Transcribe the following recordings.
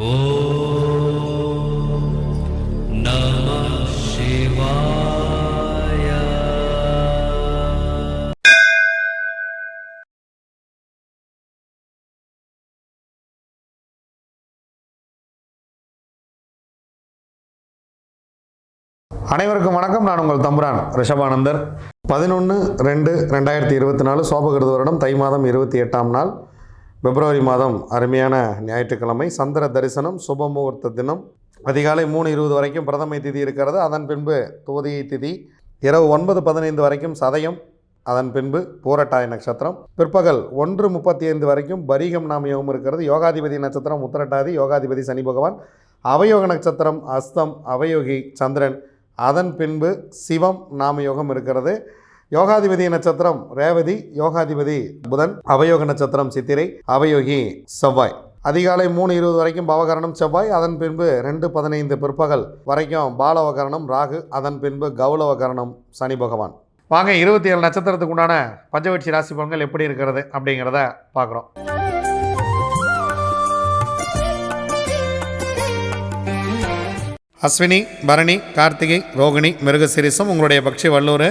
அனைவருக்கும் வணக்கம். நான் உங்கள் தம்புரான் ரிஷபானந்தர். பதினொன்று ரெண்டு ரெண்டாயிரத்தி இருபத்தி நாலு சோபகிருத வருடம் தை மாதம் இருபத்தி எட்டாம் நாள். பிப்ரவரி மாதம் அருமையான ஞாயிற்றுக்கிழமை. சந்திர தரிசனம் சுப முகூர்த்த தினம். அதிகாலை மூணு இருபது வரைக்கும் பிரதமை திதி இருக்கிறது. அதன் பின்பு தோதியை திதி. இரவு ஒன்பது பதினைந்து வரைக்கும் சதயம். அதன் பின்பு பூரட்டாய நட்சத்திரம். பிற்பகல் ஒன்று முப்பத்தி ஐந்து வரைக்கும் பரிகம் நாம யோகம் இருக்கிறது. யோகாதிபதி நட்சத்திரம் உத்தரட்டாதி யோகாதிபதி சனி பகவான். அவயோக நட்சத்திரம் அஸ்தம் அவயோகி சந்திரன். அதன் பின்பு சிவம் நாம யோகம் இருக்கிறது. யோகாதிபதி நட்சத்திரம் ரேவதி யோகாதிபதி புதன் அவயோக நட்சத்திரம் சித்திரை அவயோகி செவ்வாய். அதிகாலை மூணு இருபது வரைக்கும் பவகரணம் செவ்வாய் அதன் பின்பு ரெண்டு பதினைந்து பிற்பகல் வரைக்கும் பாலவகரணம் ராகு அதன் பின்பு கௌலவகரணம் சனி பகவான். வாங்க இருபத்தி ஏழு நட்சத்திரத்துக்கு உண்டான பஞ்சவட்சி ராசி பலன்கள் எப்படி இருக்கிறது அப்படிங்கிறத பார்க்குறோம். அஸ்வினி பரணி கார்த்திகை ரோகிணி மிருகசிரிசம் உங்களுடைய பக்ஷி வல்லூர்.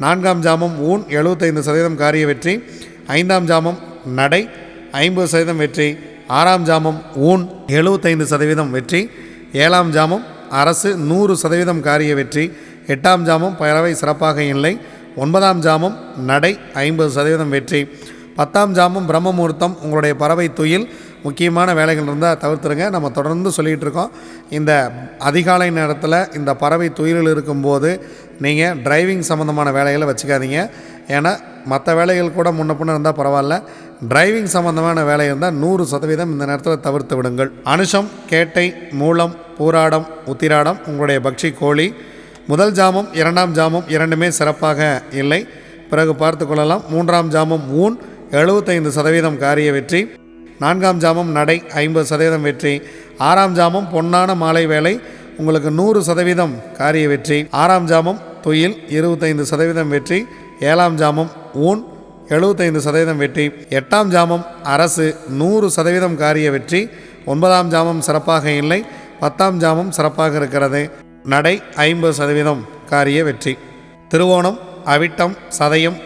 நான்காம் ஜாமம் ஊன் எழுபத்தைந்து சதவீதம் காரிய வெற்றி ஐந்தாம் ஜாமம் நடை ஐம்பது சதவீதம் வெற்றி ஆறாம் ஜாமம் ஊன் எழுபத்தைந்து சதவீதம் வெற்றி ஏழாம் ஜாமம் அரசு நூறு சதவீதம் காரிய வெற்றி எட்டாம் ஜாமம் பறவை சிறப்பாக இல்லை ஒன்பதாம் ஜாமம் நடை ஐம்பது சதவீதம் வெற்றி. பத்தாம் ஜாமம் பிரம்ம முகூர்த்தம் உங்களுடைய பறவை துயில் முக்கியமான வேலைகள் இருந்தால் தவிர்த்துருங்க. நம்ம தொடர்ந்து சொல்லிகிட்டு இருக்கோம் இந்த அதிகாலை நேரத்தில் இந்த பறவை துயிலில் இருக்கும்போது நீங்கள் டிரைவிங் சம்மந்தமான வேலைகளை வச்சுக்காதீங்க. ஏன்னா மற்ற வேலைகள் கூட முன்ன பின்ன இருந்தால் பரவாயில்ல. டிரைவிங் சம்மந்தமான வேலை இருந்தால் நூறு சதவீதம் இந்த நேரத்தில் தவிர்த்து விடுங்கள். அனுஷம் கேட்டை மூலம் பூராடம் உத்திராடம் உங்களுடைய பக்ஷி கோழி. முதல் ஜாமம் இரண்டாம் ஜாமம் இரண்டுமே சிறப்பாக இல்லை. பிறகு பார்த்து கொள்ளலாம். மூன்றாம் ஜாமம் ஊன். எழுபத்தைந்து சதவீதம் காரிய வெற்றி நான்காம் ஜாமம் நடை ஐம்பது சதவீதம் வெற்றி ஆறாம் ஜாமம் பொன்னான மாலை வேலை உங்களுக்கு நூறு சதவீதம் காரிய வெற்றி ஆறாம் ஜாமம் துயில் இருபத்தைந்து சதவீதம் வெற்றி ஏழாம் ஜாமம் ஊன் எழுபத்தைந்து சதவீதம் வெற்றி எட்டாம் ஜாமம் அரசு நூறு சதவீதம் காரிய வெற்றி ஒன்பதாம் ஜாமம் சிறப்பாக இல்லை பத்தாம் ஜாமம் சிறப்பாக இருக்கிறது நடை ஐம்பது சதவீதம் காரிய வெற்றி. திருவோணம் அவிட்டம் சதயம்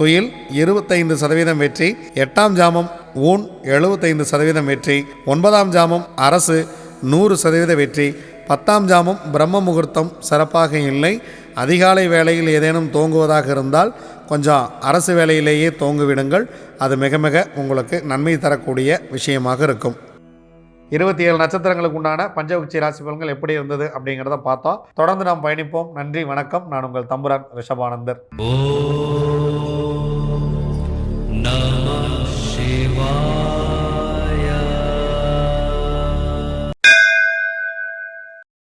துயில் இருபத்தைந்து சதவீதம் வெற்றி எட்டாம் ஜாமம் ஊன் எழுபத்தைந்து சதவீதம் வெற்றி ஒன்பதாம் ஜாமம் அரசு நூறு சதவீத வெற்றி பத்தாம் ஜாமம் பிரம்ம முகூர்த்தம் சிறப்பாக இல்லை. அதிகாலை வேளையில் ஏதேனும் தோங்குவதாக இருந்தால் கொஞ்சம் அரசு வேலையிலேயே தோங்குவிடுங்கள். அது மிக மிக உங்களுக்கு நன்மை தரக்கூடிய விஷயமாக இருக்கும். இருபத்தி ஏழு நட்சத்திரங்களுக்கு உண்டான பஞ்சபக்ஷி ராசி பலன்கள் எப்படி இருந்தது அப்படிங்கிறத பார்த்தோம். தொடர்ந்து நாம் பயணிப்போம். நன்றி வணக்கம். நான் உங்கள் தம்புரான் ரிஷபானந்தர்.